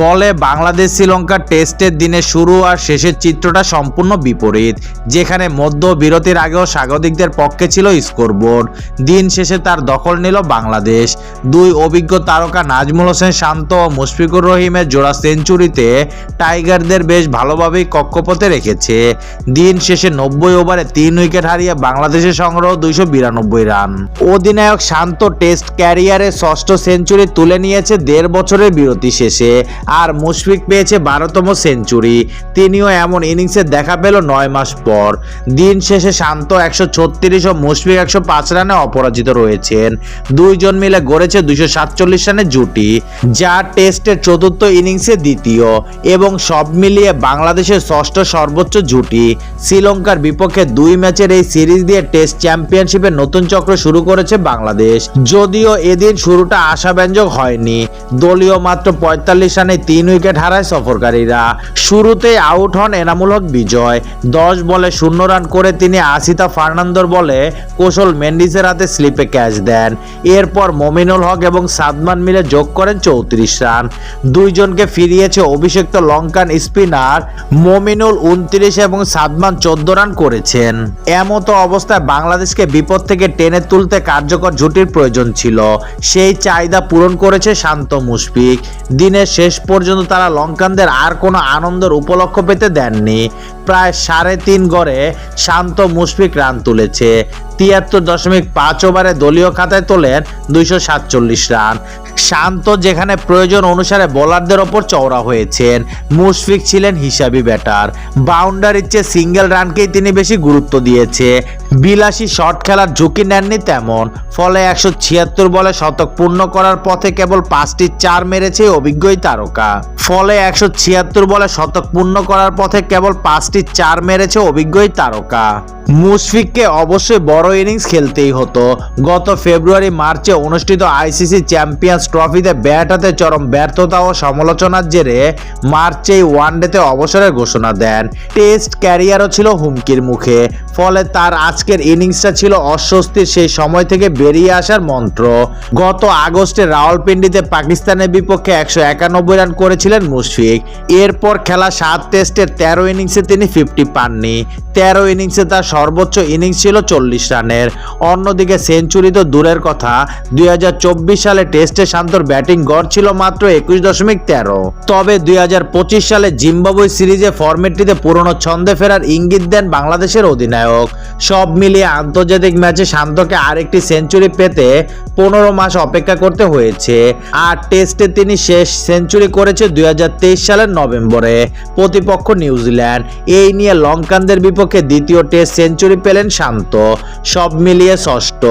গলে বাংলাদেশ শ্রীলঙ্কার টেস্টের দিনে শুরু আর শেষের চিত্রটা সম্পূর্ণ বিপরীত, যেখানে মধ্য বিরতির আগেও স্বাগতিকদের পক্ষে ছিল স্কোরবোর্ড। দিন শেষে তার দখল নিল বাংলাদেশ। দুই অভিজ্ঞ তারকা নাজমুল হোসেন শান্ত ও মুশফিকুর রহিমের জোড়া সেঞ্চুরিতে টাইগারদের বেশ ভালোভাবেই কক্ষপথে রেখেছে। দিন শেষে নব্বই ওভারে তিন উইকেট হারিয়ে বাংলাদেশের সংগ্রহ দুইশো বিরানব্বই রান। অধিনায়ক শান্ত টেস্ট ক্যারিয়ারে ষষ্ঠ সেঞ্চুরি তুলে নিয়েছে দেড় বছরের বিরতি শেষে। আর মুশফিক পেয়েছে বারোতম সেঞ্চুরি। তিনিও এমন ইনিংসে দেখা পেল নয় মাস পর। দিন শেষে শান্ত একশো ছত্রিশ ও মুশফিক একশো পাঁচ রানে অপরাজিত রয়েছেন। দুইজন মিলে গড়েছে দুশো সাতচল্লিশ রানের জুটি, যা টেস্টের চতুর্থ ইনিংসে দ্বিতীয় এবং সব মিলিয়ে বাংলাদেশের ষষ্ঠ সর্বোচ্চ জুটি। শ্রীলঙ্কার বিপক্ষে দুই ম্যাচের এই সিরিজ দিয়ে টেস্ট চ্যাম্পিয়নশিপের নতুন চক্র শুরু করেছে বাংলাদেশ। যদিও এদিন শুরুটা আশাব্যঞ্জক হয়নি। দলীয় মাত্র পঁয়তাল্লিশ রানে তিন উইকেট হারায় সফরকারীরা। শুরুতেই আউট হন এনামুল হক বিজয়। দশ বলে শূন্য রান করে তিনি আসিতা ফার্নান্দোর বলে কৌশল মেন্ডিসের হাতে স্লিপে ক্যাচ দেন। এরপর মমিনুল হক এবং সাদমান মিলে যোগ করেন চৌত্রিশ রান। দুইজনকে ফিরিয়েছে অভিষিক্ত লঙ্কান স্পিনার মমিনুল উনত্রিশ এবং সাদমান চোদ্দ রান করেছেন। এমতো অবস্থায় বাংলাদেশকে বিপদ থেকে টেনে তুলতে কার্যকর জুটির প্রয়োজন ছিল। সেই চাহিদা পূরণ করেছে শান্ত মুশফিক। দিনের শেষ পর্যন্ত তারা লঙ্কানদের আর কোনো আনন্দের উপলক্ষ পেতে দেননি। প্রায় সাড়ে তিন গড়ে শান্ত মুশফিক রান তুলেছে। তিয়াত্তর দশমিক পাঁচ ওভারে দলীয় খাতায় তোলেন দুইশো সাতচল্লিশ রান। শান্ত, যেখানে প্রয়োজন অনুসারে বোলারদের ওপর চওড়া হয়েছেন। মুশফিক ছিলেন হিসাবি ব্যাটার। বাউন্ডারির চেয়ে সিঙ্গেল রানকেই তিনি বেশি গুরুত্ব দিয়েছে। বিলাসী শট খেলার ঝুঁকি নেননি তেমন। ফলে একশো ছিয়াত্তর বলে শতক পূর্ণ করার পথে কেবল পাঁচটি চার মেরেছে অভিজ্ঞই তারকা। ফলে একশো ছিয়াত্তর বলে শতক পূর্ণ করার পথে কেবল পাঁচটি চার মেরেছে অভিজ্ঞই তারকা। মুশফিককে অবশ্যই বড় ইনিংস খেলতেই হতো। গত ফেব্রুয়ারি, মার্চে অনুষ্ঠিত আইসিসি চ্যাম্পিয়ন্স ট্রফিতে ব্যাট হাতে চরম ব্যর্থতা ও সমালোচনার জেরে মার্চেই ওয়ানডেতে অবসরের ঘোষণা দেন। টেস্ট ক্যারিয়ারও ছিল হুমকির মুখে। ফলে তার আজকের ইনিংসটা ছিল অস্বস্তির সেই সময় থেকে বেরিয়ে আসার মন্ত্র। গত আগস্টে রাওয়ালপিন্ডিতে পাকিস্তানের বিপক্ষে একশো একানব্বই রান করেছিলেন মুশফিক। এরপর খেলা সাত টেস্টের তেরো ইনিংসে তিনি ফিফটি পাননি। তেরো ইনিংসে তার সর্বোচ্চ ইনিংস ছিল চল্লিশ রানের অন্যদিকে সেঞ্চুরি তো দূরের কথা। দুই হাজার চব্বিশ সালে টেস্টে শান্তর ব্যাটিং গড় ছিল মাত্র একুশ দশমিক তেরো। তবে দুই হাজার পঁচিশ সালে জিম্বাবুই সিরিজে ফরম্যাটটিতে পুরনো ছন্দে ফেরার ইঙ্গিত দেন বাংলাদেশের অধিনায়ক। সব মিলিয়ে আন্তর্জাতিক ম্যাচে শান্তকে আরেকটি সেঞ্চুরি পেতে পনেরো মাস অপেক্ষা করতে হয়েছে। আর টেস্টে তিনি শেষ সেঞ্চুরি করেছে দুই হাজার তেইশ সালের নভেম্বরে। প্রতিপক্ষ নিউজিল্যান্ড। এই নিয়ে লঙ্কানদের বিপক্ষে দ্বিতীয় টেস্ট সেঞ্চুরি পেলেন শান্ত। সব মিলিয়ে ষষ্ঠ।